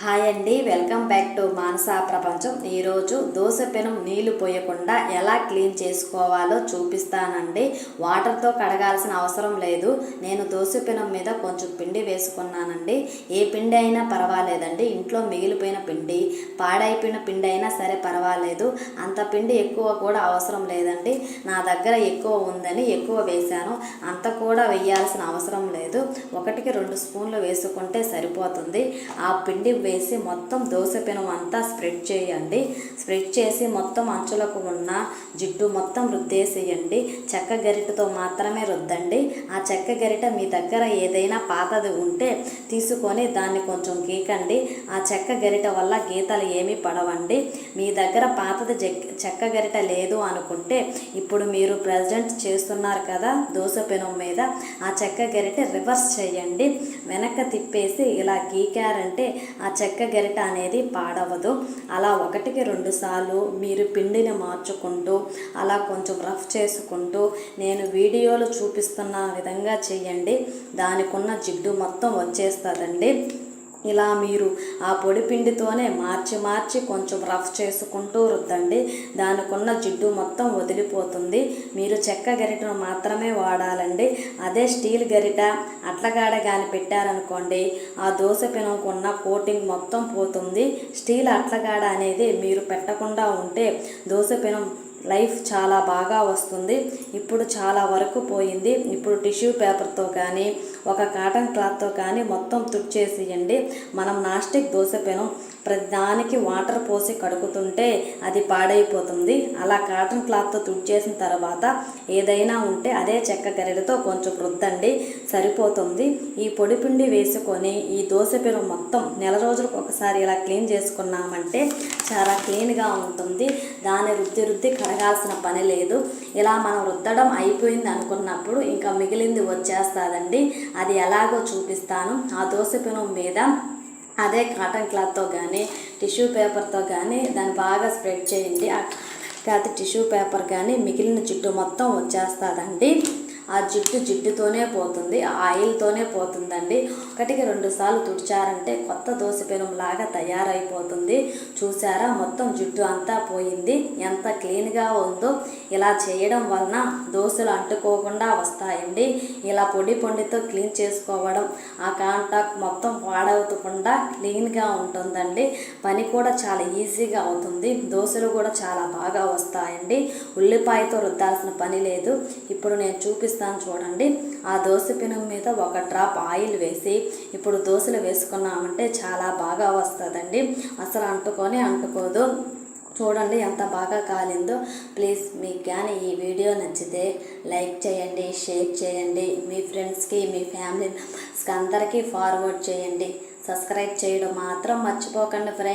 Hi అండి welcome back to Manasa ప్రపంచం. ఈరోజు దోశ పెనం నీళ్ళు పోయకుండా ఎలా క్లీన్ చేసుకోవాలో చూపిస్తానండి. వాటర్తో కడగాల్సిన అవసరం లేదు. నేను దోశ పెనం మీద కొంచెం పిండి వేసుకున్నానండి. ఏ పిండి అయినా పర్వాలేదండి. ఇంట్లో మిగిలిపోయిన పిండి పాడైపోయిన పిండి అయినా సరే పర్వాలేదు. అంత పిండి ఎక్కువ కూడా అవసరం లేదండి. నా దగ్గర ఎక్కువ ఉందని ఎక్కువ వేశాను. అంత కూడా వేయాల్సిన అవసరం లేదు. ఒకటికి రెండు స్పూన్లు వేసుకుంటే సరిపోతుంది. ఆ పిండి వేసి మొత్తం దోశ పెనం అంతా స్ప్రెడ్ చేయండి. స్ప్రెడ్ చేసి మొత్తం అంచులకు ఉన్న జిడ్డు మొత్తం రుద్దేసేయండి. చెక్క గరిటతో మాత్రమే రుద్దండి. ఆ చెక్క గరిట మీ దగ్గర ఏదైనా పాతది ఉంటే తీసుకొని దాన్ని కొంచెం గీకండి. ఆ చెక్క గరిట వల్ల గీతలు ఏమీ పడవండి. మీ దగ్గర పాతది చెక్క గరిట లేదు అనుకుంటే ఇప్పుడు మీరు ప్రజెంట్ చేస్తున్నారు కదా దోశ పెనం మీద ఆ చెక్క గరిట రివర్స్ చేయండి. వెనక్కి తిప్పేసి ఇలా గీకారంటే ఆ చెక్క గరిట అనేది పాడవదు. అలా ఒకటికి రెండు సార్లు మీరు పిండిని మార్చుకుంటూ అలా కొంచెం రఫ్ చేసుకుంటూ నేను వీడియోలో చూపిస్తున్న విధంగా చేయండి. దానికున్న జిడ్డు మొత్తం వచ్చేస్తుందండి. ఇలా మీరు ఆ పొడి పిండితోనే మార్చి మార్చి కొంచెం రఫ్ చేసుకుంటూ రుద్దండి. దానికున్న జిడ్డు మొత్తం వదిలిపోతుంది. మీరు చెక్క గరిటను మాత్రమే వాడాలండి. అదే స్టీల్ గరిట అట్లగాడ కానీ పెట్టారనుకోండి ఆ దోశ పెనంకున్న కోటింగ్ మొత్తం పోతుంది. స్టీల్ అట్లగాడ అనేది మీరు పెట్టకుండా ఉంటే దోశ పెనం లైఫ్ చాలా బాగా వస్తుంది. ఇప్పుడు చాలా వరకు పోయింది. ఇప్పుడు టిష్యూ పేపర్తో కానీ ఒక కాటన్ క్లాత్తో కానీ మొత్తం తుడిచేసేయండి మనం నాస్టిక్ దోశ పెనం ప్రతిదానికి వాటర్ పోసి కడుగుతుంటే అది పాడైపోతుంది. అలా కాటన్ క్లాత్తో తుడిచేసిన తర్వాత ఏదైనా ఉంటే అదే చెక్క గరిడతో కొంచెం రుద్దండి. సరిపోతుంది. ఈ పొడి పిండి వేసుకొని ఈ దోశ పెనం మొత్తం నెల రోజులకు ఒకసారి ఇలా క్లీన్ చేసుకున్నామంటే చాలా క్లీన్గా ఉంటుంది. దాన్ని రుద్ది రుద్ది కడగాల్సిన పని లేదు. ఇలా మనం రుద్దడం అయిపోయింది అనుకున్నప్పుడు ఇంకా మిగిలింది వచ్చేస్తుందండి. అది ఎలాగో చూపిస్తాను. ఆ దోశ పెనం మీద అదే కాటన్ క్లాత్తో కానీ టిష్యూ పేపర్తో కానీ దాన్ని బాగా స్ప్రెడ్ చేయండి. ఆ కాకపోతే టిష్యూ పేపర్ కానీ మిగిలిన చుట్టూ మొత్తం వచ్చేస్తుందండి. ఆ జిడ్డు జిడ్డుతోనే పోతుంది ఆ ఆయిల్తోనే పోతుందండి. ఒకటికి రెండు సార్లు తుడిచారంటే కొత్త దోశ లాగా తయారైపోతుంది. చూసారా? మొత్తం జిడ్డు అంతా పోయింది. ఎంత క్లీన్గా ఉందో ఇలా చేయడం వలన దోశలు అంటుకోకుండా వస్తాయండి. ఇలా పొడి పొడితో క్లీన్ చేసుకోవడం ఆ కాంటాక్ట్ మొత్తం పాడవకుండా క్లీన్గా ఉంటుందండి. పని కూడా చాలా ఈజీగా అవుతుంది. దోశలు కూడా చాలా బాగా వస్తాయండి. ఉల్లిపాయతో రుద్దాల్సిన పని లేదు. ఇప్పుడు నేను చూపిస్తాను చూపిస్తాను చూడండి. ఆ దోశ పెనం మీద ఒక డ్రాప్ ఆయిల్ వేసి ఇప్పుడు దోశలు వేసుకున్నామంటే చాలా బాగా వస్తుందండి. అసలు అంటుకొని అంటుకోదు. చూడండి ఎంత బాగా కాలిందో. ప్లీజ్ మీకు కానీ ఈ వీడియో నచ్చితే లైక్ చేయండి షేర్ చేయండి. మీ ఫ్రెండ్స్కి మీ ఫ్యామిలీ మెంబర్స్కి అందరికీ ఫార్వర్డ్ చేయండి. సబ్స్క్రైబ్ చేయడం మాత్రం మర్చిపోకండి ఫ్రెండ్స్.